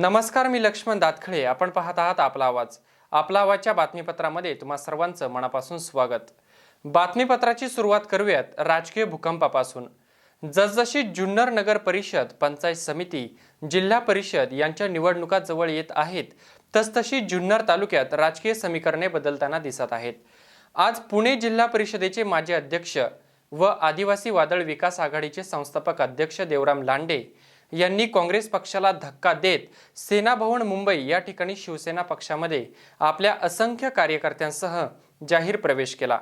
नमस्कार मी लक्ष्मण दातखळे. आपण पाहत आहात आपला आवाज. आपला आवाजच्या बातमीपत्रामध्ये तुम्हा सर्वांचं मनापासून स्वागत. बातमीपत्राची सुरुवात करूयात राजकीय भूकंपापासून. जसजशी जुन्नर नगर परिषद पंचायत समिती जिल्हा परिषद यांच्या निवडणुका जवळ येत आहेत तसतशी जुन्नर तालुक्यात राजकीय समीकरणे बदलताना दिसत आहेत. आज पुणे जिल्हा परिषदेचे माजी अध्यक्ष व आदिवासी वादळ विकास आघाडीचे संस्थापक अध्यक्ष देवराम लांडे यांनी काँग्रेस पक्षाला धक्का देत सेनाभवन मुंबई या ठिकाणी शिवसेना पक्षामध्ये आपल्या असंख्य कार्यकर्त्यांसह जाहीर प्रवेश केला.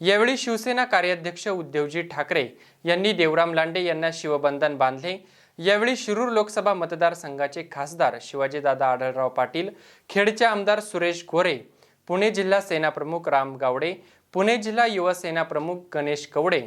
यावेळी शिवसेना कार्याध्यक्ष उद्धवजी ठाकरे यांनी देवराम लांडे यांना शिवबंधन बांधले. यावेळी शिरूर लोकसभा मतदारसंघाचे खासदार शिवाजीदादा आढळराव पाटील खेडचे आमदार सुरेश गोरे पुणे जिल्हा सेनाप्रमुख राम गावडे पुणे जिल्हा युवासेना प्रमुख गणेश कवडे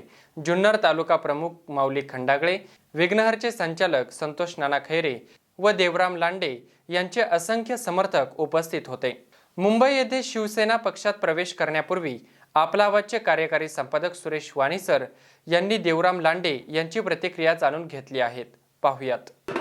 जुन्नर तालुका प्रमुख माऊली खंडागळे विघ्नहरचे संचालक संतोष नाना खैरे व देवराम लांडे यांचे असंख्य समर्थक उपस्थित होते. मुंबई येथे शिवसेना पक्षात प्रवेश करण्यापूर्वी आपला आवाजचे कार्यकारी संपादक सुरेश वाणीसर यांनी देवराम लांडे यांची प्रतिक्रिया जाणून घेतली आहेत. पाहुयात.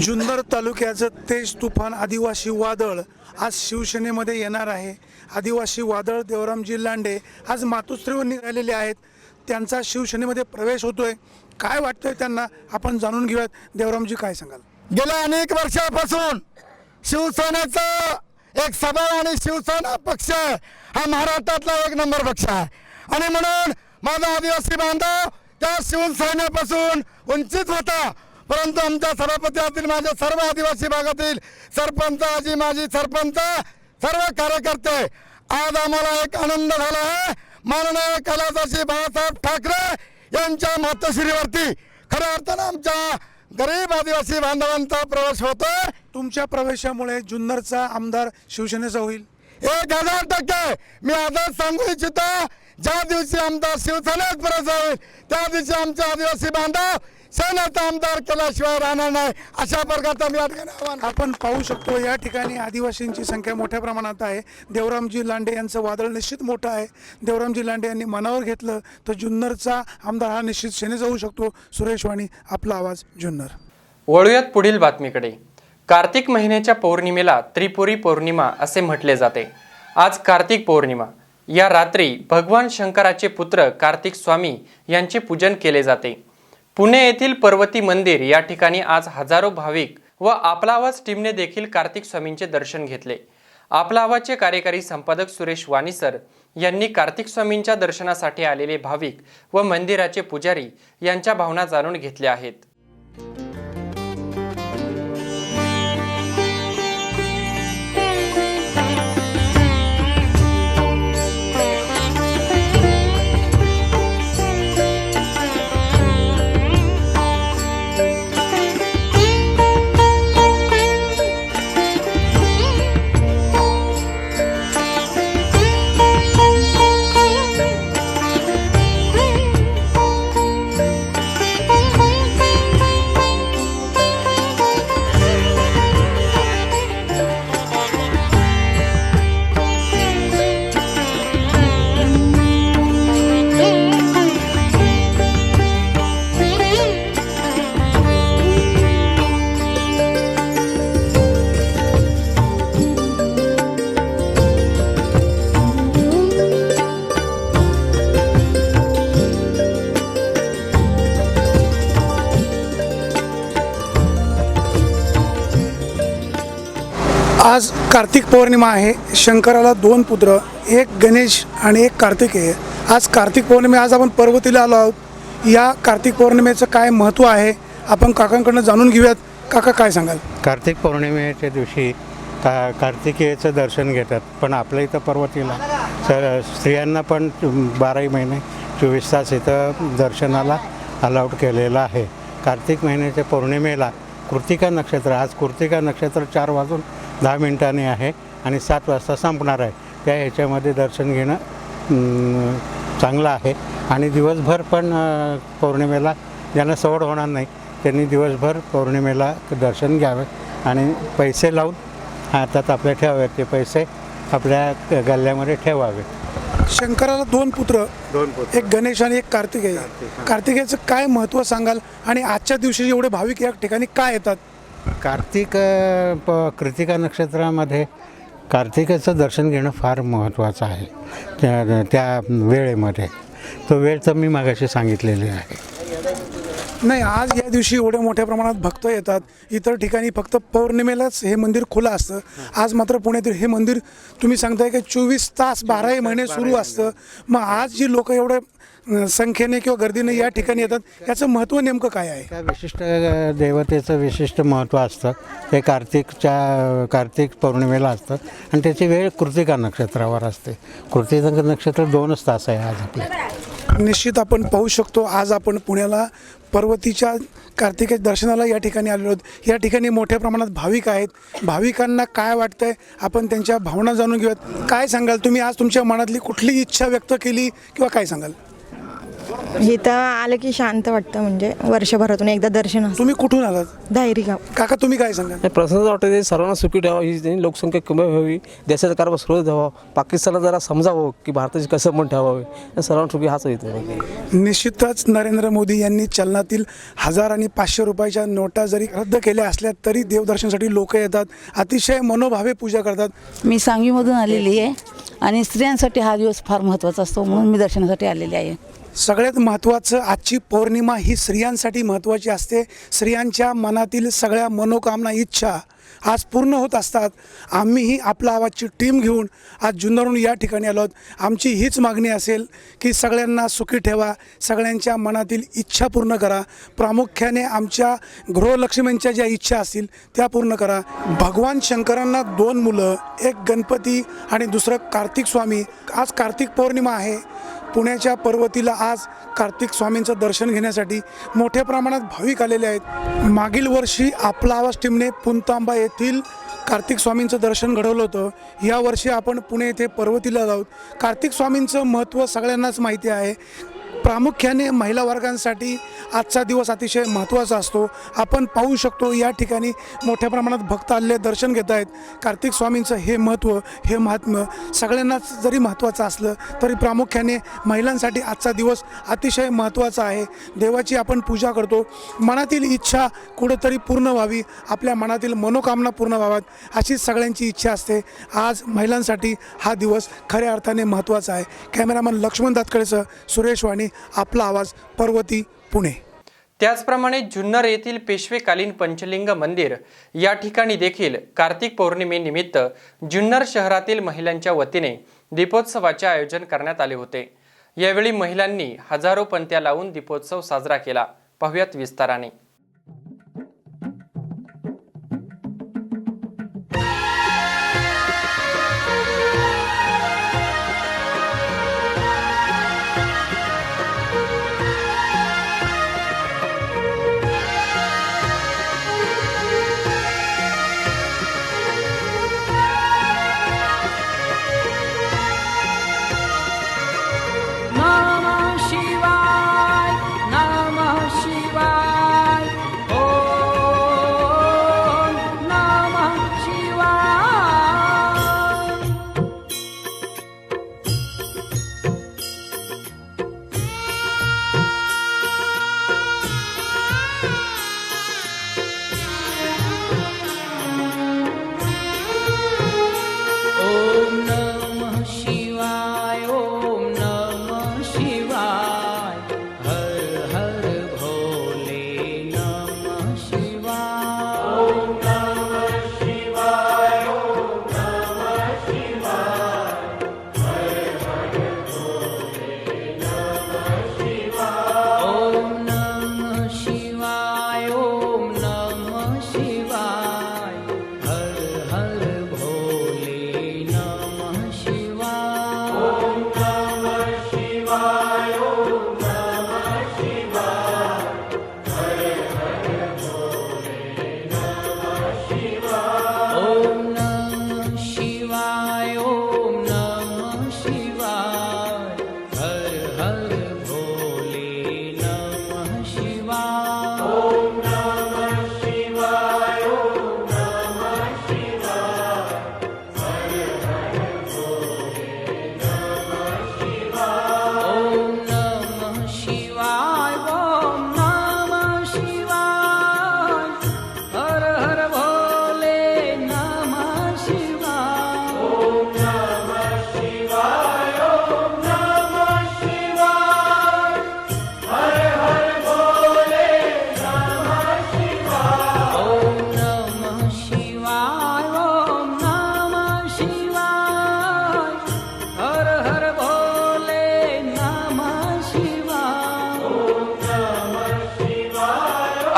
जुन्नर तालुक्याचं तेज तुफान आदिवासी वादळ आज शिवसेनेमध्ये येणार आहे. आदिवासी वादळ देवरामजी लांडे आज मातोश्रीवर निघालेले आहेत. त्यांचा शिवसेनेमध्ये प्रवेश होतोय. काय वाटतंय त्यांना? आपण जाणून घेऊयात. देवरामजी काय सांगाल? गेल्या अनेक वर्षापासून शिवसेनेचा एक सभा आणि शिवसेना पक्ष हा महाराष्ट्रातला एक नंबर पक्ष आहे. आणि म्हणून माझा आदिवासी बांधव त्या शिवसेनेपासून वंचित होता. परंतु आमच्या सभापतीतील माझ्या सर्व आदिवासी भागातील सरपंच आजी माजी सरपंच सर्व कार्यकर्ते आज आम्हाला एक आनंद झाला आहे. माननीय कैलासाशी बाळासाहेब ठाकरे यांच्या मातोश्रीवरती. खऱ्या अर्थानं आमच्या गरीब आदिवासी बांधवांचा प्रवेश होतोय. तुमच्या प्रवेशामुळे जुन्नरचा आमदार शिवसेनेचा होईल. एक हजार टक्के. मी आजच सांगू इच्छितो ज्या दिवशी आमदार शिवसेनेत प्रवेश होईल त्या दिवशी आमचे आदिवासी बांधव सेनेचा आमदार केल्याशिवाय राहणार नाही. अशा प्रकारचं मी या ठिकाणी आव्हान आपण पाहू शकतो या ठिकाणी आदिवासींची संख्या मोठ्या प्रमाणात आहे. देवरामजी लांडे यांचं वादळ निश्चित मोठं आहे. देवरामजी लांडे यांनी मनावर घेतलं तर जुन्नरचा आमदार हा निश्चित सेने जाऊ शकतो. सुरेश वाणी आपला आवाज जुन्नर. वळूयात पुढील बातमीकडे. कार्तिक महिन्याच्या पौर्णिमेला त्रिपुरी पौर्णिमा असे म्हटले जाते. आज कार्तिक पौर्णिमा. या रात्री भगवान शंकराचे पुत्र कार्तिक स्वामी यांचे पूजन केले जाते. पुणे येथील पर्वती मंदिर या ठिकाणी आज हजारो भाविक व आपला आवाज टीमने देखील कार्तिक स्वामींचे दर्शन घेतले. आपला आवाजचे कार्यकारी संपादक सुरेश वाणीसर यांनी कार्तिक स्वामींच्या दर्शनासाठी आलेले भाविक व मंदिराचे पुजारी यांच्या भावना जाणून घेतल्या आहेत. आज कार्तिक पौर्णिमा आहे. शंकराला दोन पुत्र एक गणेश आणि एक कार्तिकेय आज कार्तिक पौर्णिमा आज आपण पर्वतीला आलो आहोत. या कार्तिक पौर्णिमेचं काय महत्त्व आहे आपण काकांकडनं जाणून घेऊयात. काका काय सांगाल? कार्तिक पौर्णिमेच्या दिवशी का कार्तिकेयचं दर्शन घेतात पण आपल्या इथं पर्वतीला. स स्त्रियांना पण बाराही महिने चोवीस तास इथं दर्शनाला अलाउड केलेलं आहे. कार्तिक महिन्याच्या पौर्णिमेला कृतिका नक्षत्र आज कृतिका नक्षत्र चार वाजून दहा मिनिटांनी आहे आणि सात वाजता संपणार आहे. त्या ह्याच्यामध्ये दर्शन घेणं चांगलं आहे. आणि दिवसभर पण पौर्णिमेला ज्यांना सवड होणार नाही त्यांनी दिवसभर पौर्णिमेला दर्शन घ्यावे आणि पैसे लावून हातात आपल्या ठेवावेत. ते पैसे आपल्या गल्ल्यामध्ये ठेवावे. शंकराला दोन पुत्र दोन एक गणेश आणि एक कार्तिकेय. कार्तिकेयचं काय महत्त्व सांगाल? आणि आजच्या दिवशी एवढे भाविक या ठिकाणी काय येतात? कार्तिक प कृतिका नक्षत्रामध्ये कार्तिकेचं दर्शन घेणं फार महत्त्वाचं आहे त्या त्या वेळेमध्ये. तो वेळ तर मी मागाशी सांगितलेली आहे. नाही आज या दिवशी एवढ्या मोठ्या प्रमाणात भक्त येतात. इतर ठिकाणी फक्त पौर्णिमेलाच हे मंदिर खुलं असतं. आज मात्र पुण्यातील हे मंदिर तुम्ही सांगताय की चोवीस तास बाराही महिने सुरू असतं. मग आज जी लोक एवढ्या संख्येने किंवा गर्दीने या ठिकाणी येतात याचं महत्त्व नेमकं काय आहे? त्या विशिष्ट देवतेचं विशिष्ट महत्त्व असतं. ते कार्तिकच्या कार्तिक पौर्णिमेला असतं. आणि त्याची वेळ कृतिका नक्षत्रावर असते. कृतिका नक्षत्र दोनच तास आहे आज आपल्या निश्चित आपण पाहू शकतो आज आपण पुण्याला पर्वतीच्या कार्तिकेय दर्शनाला या ठिकाणी आलेलो आहोत. या ठिकाणी मोठ्या प्रमाणात भाविक आहेत. भाविकांना काय वाटतं आहे आपण त्यांच्या भावना जाणून घेऊयात. काय सांगाल? तुम्ही आज तुमच्या मनातली कुठली इच्छा व्यक्त केली किंवा काय सांगाल? इथं आलं की शांत वाटतं म्हणजे वर्षभरातून एकदा दर्शन असतं. तुम्ही कुठून आलात? धायरी गाव काका तुम्ही काय सांगाल? नाही प्रसन्न वाटतं ते सर्वांना सुखी ठेवा ही लोकसंख्या कमी व्हावी देशाचा कारभार सुरळीत व्हावा पाकिस्तानला जरा समजावं की भारताची कसं पण ठेवावे या सर्वांना सुखी हाच येतो. निश्चितच नरेंद्र मोदी यांनी चलनातील हजार आणि पाचशे रुपयाच्या नोटा जरी रद्द केल्या असल्या तरी देवदर्शनासाठी लोक येतात अतिशय मनोभावे पूजा करतात. मी सांगवीमधून आलेली आहे. आणि स्त्रियांसाठी हा दिवस फार महत्त्वाचा असतो म्हणून मी दर्शनासाठी आलेली आहे. सगळ्यात महत्त्वाचं आजची पौर्णिमा ही स्त्रियांसाठी महत्त्वाची असते. स्त्रियांच्या मनातील सगळ्या मनोकामना इच्छा आज पूर्ण होत असतात. आम्हीही आपला आवाजची टीम घेऊन आज जुन्नरहून या ठिकाणी आलो आहोत. आमची हीच मागणी असेल की सगळ्यांना सुखी ठेवा सगळ्यांच्या मनातील इच्छा पूर्ण करा. प्रामुख्याने आमच्या गृहलक्ष्मींच्या ज्या इच्छा असतील त्या पूर्ण करा. भगवान शंकरांना दोन मुलं एक गणपती आणि दुसरं कार्तिक स्वामी. आज कार्तिक पौर्णिमा आहे. पुण्याच्या पर्वतीला आज कार्तिक स्वामींचं दर्शन घेण्यासाठी मोठ्या प्रमाणात भाविक आलेले आहेत. मागील वर्षी आपला आवाज टीमने पुंतांबा येथील कार्तिक स्वामींचं दर्शन घडवलं होतं. यावर्षी आपण पुणे येथे पर्वतीला जाऊ कार्तिक स्वामींचं महत्त्व सगळ्यांनाच माहिती आहे. प्रामुख्याने महिला वर्गांसाठी आजचा दिवस अतिशय महत्त्वाचा असतो. आपण पाहू शकतो या ठिकाणी मोठ्या प्रमाणात भक्त आले दर्शन घेत आहेत. कार्तिक स्वामींचं हे महत्त्व हे महात्म्य सगळ्यांनाच जरी महत्त्वाचं असलं तरी प्रामुख्याने महिलांसाठी आजचा दिवस अतिशय महत्त्वाचा आहे. देवाची आपण पूजा करतो. मनातील इच्छा कुठंतरी पूर्ण व्हावी. आपल्या मनातील मनोकामना पूर्ण व्हाव्यात अशी सगळ्यांची इच्छा असते. आज महिलांसाठी हा दिवस खऱ्या अर्थाने महत्त्वाचा आहे. कॅमेरामन लक्ष्मण दातकडेसह सुरेश वाणी. आपला आवाज पर्वती पुणे. त्याचप्रमाणे जुन्नर येथील पेशवेकालीन पंचलिंग मंदिर या ठिकाणी देखील कार्तिक पौर्णिमेनिमित्त जुन्नर शहरातील महिलांच्या वतीने दीपोत्सवाचे आयोजन करण्यात आले होते. यावेळी महिलांनी हजारो पंत्या लावून दीपोत्सव साजरा केला. पाहुयात विस्ताराने.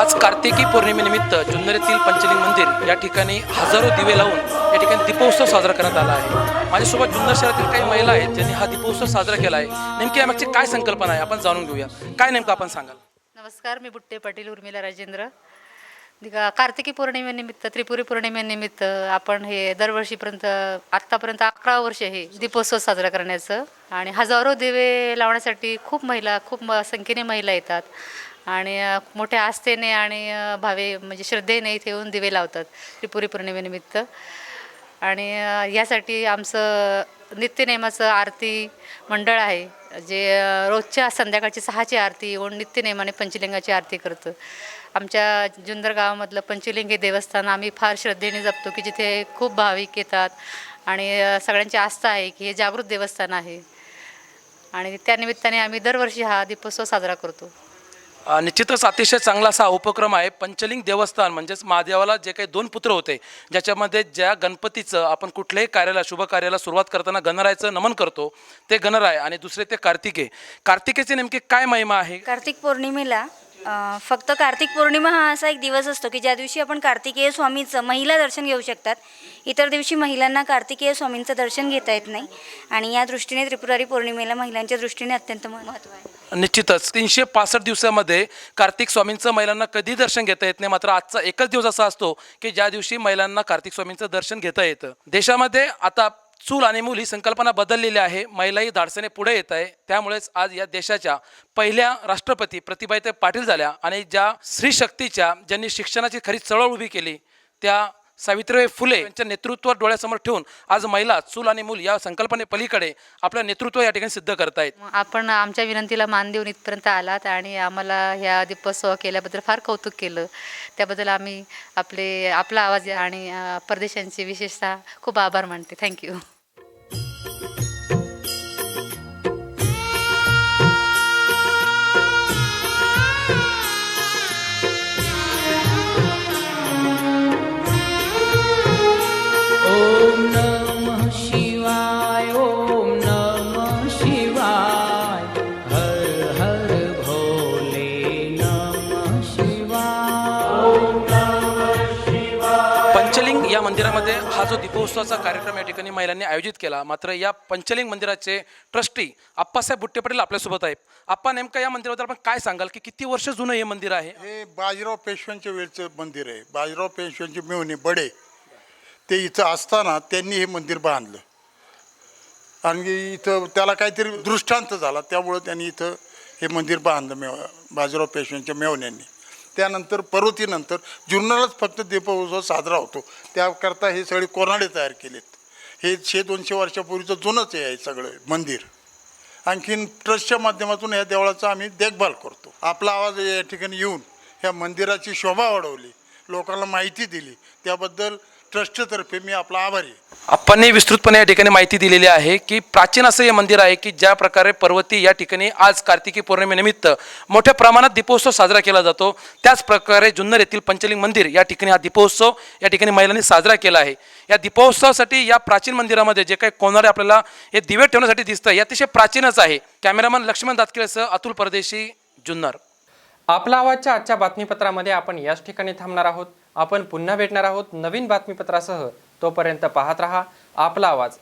आज कार्तिकी पौर्णिमेनिमित्त जुन्नर येथील पंचलिंग मंदिर या ठिकाणी हजारो दिवे लावून या ठिकाणी दीपोत्सव साजरा करण्यात आला आहे. माझ्यासोबत जुन्नर शहरातील काही महिला आहेत ज्यांनी हा दीपोत्सव साजरा केला आहे. नेमकी यामागची काय संकल्पना आहे? आपण जाणून घेऊया. काय नेमकं आपण सांगाल? नमस्कार मी बुट्टे पाटील उर्मिला राजेंद्र. कार्तिकी पौर्णिमेनिमित्त त्रिपुरी पौर्णिमेनिमित्त आपण हे दरवर्षीपर्यंत आत्तापर्यंत अकरा वर्ष हे दीपोत्सव साजरा करण्याचं आणि हजारो दिवे लावण्यासाठी खूप महिला खूप म- संख्येने महिला येतात. आणि मोठ्या आस्थेने आणि भावे म्हणजे श्रद्धेने इथे येऊन दिवे लावतात त्रिपुरी पौर्णिमेनिमित्त. आणि यासाठी आमचं नित्यनेमाचं आरती मंडळ आहे जे रोजच्या संध्याकाळची सहाची आरती येऊन नित्यनेमाने पंचलिंगाची आरती करतं. आमच्या जुन्नर गावामधलं पंचलिंग हे देवस्थान आम्ही फार श्रद्धेने जपतो की जिथे खूप भाविक येतात आणि सगळ्यांची आस्था आहे की हे जागृत देवस्थान आहे. आणि त्यानिमित्ताने आम्ही दरवर्षी हा दीपोत्सव साजरा करतो. निश्चितच अतिशय चांगला असा उपक्रम आहे. पंचलिंग देवस्थान म्हणजेच महादेवाला जे काही दोन पुत्र होते ज्याच्यामध्ये ज्या गणपतीचं आपण कुठल्याही कार्याला शुभ कार्याला सुरुवात करताना गणरायाचं नमन करतो ते गणराय आणि दुसरे ते कार्तिके. कार्तिकेचे नेमके काय महिमा आहे? कार्तिक पौर्णिमेला फक्त कार्तिक पौर्णिमा हा असा एक दिवस असतो की ज्या दिवशी आपण कार्तिकेय स्वामीचं महिला दर्शन घेऊ शकतात. इतर दिवशी महिलांना कार्तिकेय स्वामींचं दर्शन घेता येत नाही. आणि या दृष्टीने त्रिपुरारी पौर्णिमेला महिलांच्या दृष्टीने अत्यंत महत्त्व आहे. निश्चितच. तीनशे पासष्ट दिवसामध्ये कार्तिक स्वामींचं महिलांना कधी दर्शन घेता येत नाही? मात्र आजचा एकच दिवस असा असतो की ज्या दिवशी महिलांना कार्तिक स्वामींचं दर्शन घेता येतं. देशामध्ये आता चूल आणि मूल ही संकल्पना बदललेली आहे. महिलाही धाडसाने पुढे येत आहे. त्यामुळेच आज या देशाच्या पहिल्या राष्ट्रपती प्रतिभाताई पाटील झाल्या आणि ज्या स्त्री शक्तीच्या ज्यांनी शिक्षणाची खरी चळवळ उभी केली त्या सावित्रीबाई फुले यांच्या नेतृत्व डोळ्यासमोर ठेवून आज महिला चूल आणि मूल या संकल्पने पलीकडे आपलं नेतृत्व या ठिकाणी सिद्ध करतायत. आपण आमच्या विनंतीला मान देऊन इथपर्यंत आलात आणि आम्हाला ह्या दीपोत्सव केल्याबद्दल फार कौतुक केलं. त्याबद्दल आम्ही आपले आपला आवाज आणि परदेशांची परदेशांचे विशेषतः खूप आभार मानते. थँक्यू मंदिरामध्ये हा जो दीपोत्सवाचा कार्यक्रम या ठिकाणी महिलांनी आयोजित केला मात्र या पंचलिंग मंदिराचे ट्रस्टी आप्पासाहेब बुट्टे पाटील आपल्यासोबत आहेत. आप्पा नेमका या मंदिराबद्दल आपण काय सांगाल? की किती वर्ष जुनं हे मंदिर आहे? हे बाजीराव पेशव्यांच्या वेळचं मंदिर आहे. बाजीराव पेशव्यांचे मेवणे बडे ते इथं असताना त्यांनी हे मंदिर बांधलं. आणि इथं त्याला काहीतरी दृष्टांत झाला त्यामुळं त्यांनी इथं हे मंदिर बांधलं मेव बाजीराव पेशव्यांच्या मेवण्यांनी त्यानंतर पर्वतीनंतर जुन्नरलाच फक्त दीपोत्सव साजरा होतो. त्याकरता हे सगळे कोराडे तयार केलेत. हे शे दोनशे वर्षापूर्वीचं जुनंच आहे सगळं मंदिर. आणखीन ट्रस्टच्या माध्यमातून ह्या देवळाचा आम्ही देखभाल करतो. आपला आवाज या ठिकाणी येऊन ह्या मंदिराची शोभा वाढवली लोकांना माहिती दिली. त्याबद्दल ट्रस्टतर्फे मी आपला आभारी आहे. आप्पांनी विस्तृतपणे या ठिकाणी माहिती दिलेली आहे की प्राचीन असं हे मंदिर आहे की ज्या प्रकारे पर्वती या ठिकाणी आज कार्तिकी पौर्णिमेनिमित्त मोठ्या प्रमाणात दीपोत्सव साजरा केला जातो. त्याच प्रकारे जुन्नर येथील पंचलिंग मंदिर या ठिकाणी हा दीपोत्सव या ठिकाणी महिलांनी साजरा केला आहे. या दीपोत्सवासाठी या प्राचीन मंदिरामध्ये जे काही कोणारे आपल्याला हे दिवे ठेवण्यासाठी दिसतं हे अतिशय प्राचीनच आहे. कॅमेरामन लक्ष्मण दातकिळेसह अतुल परदेशी जुन्नर. आपला आवाजच्या आजच्या बातमीपत्रामध्ये आपण याच ठिकाणी थांबणार आहोत. आपण पुन्हा भेटणार आहोत नवीन बातमीपत्रासह. तोपर्यंत पाहत रहा आपला आवाज.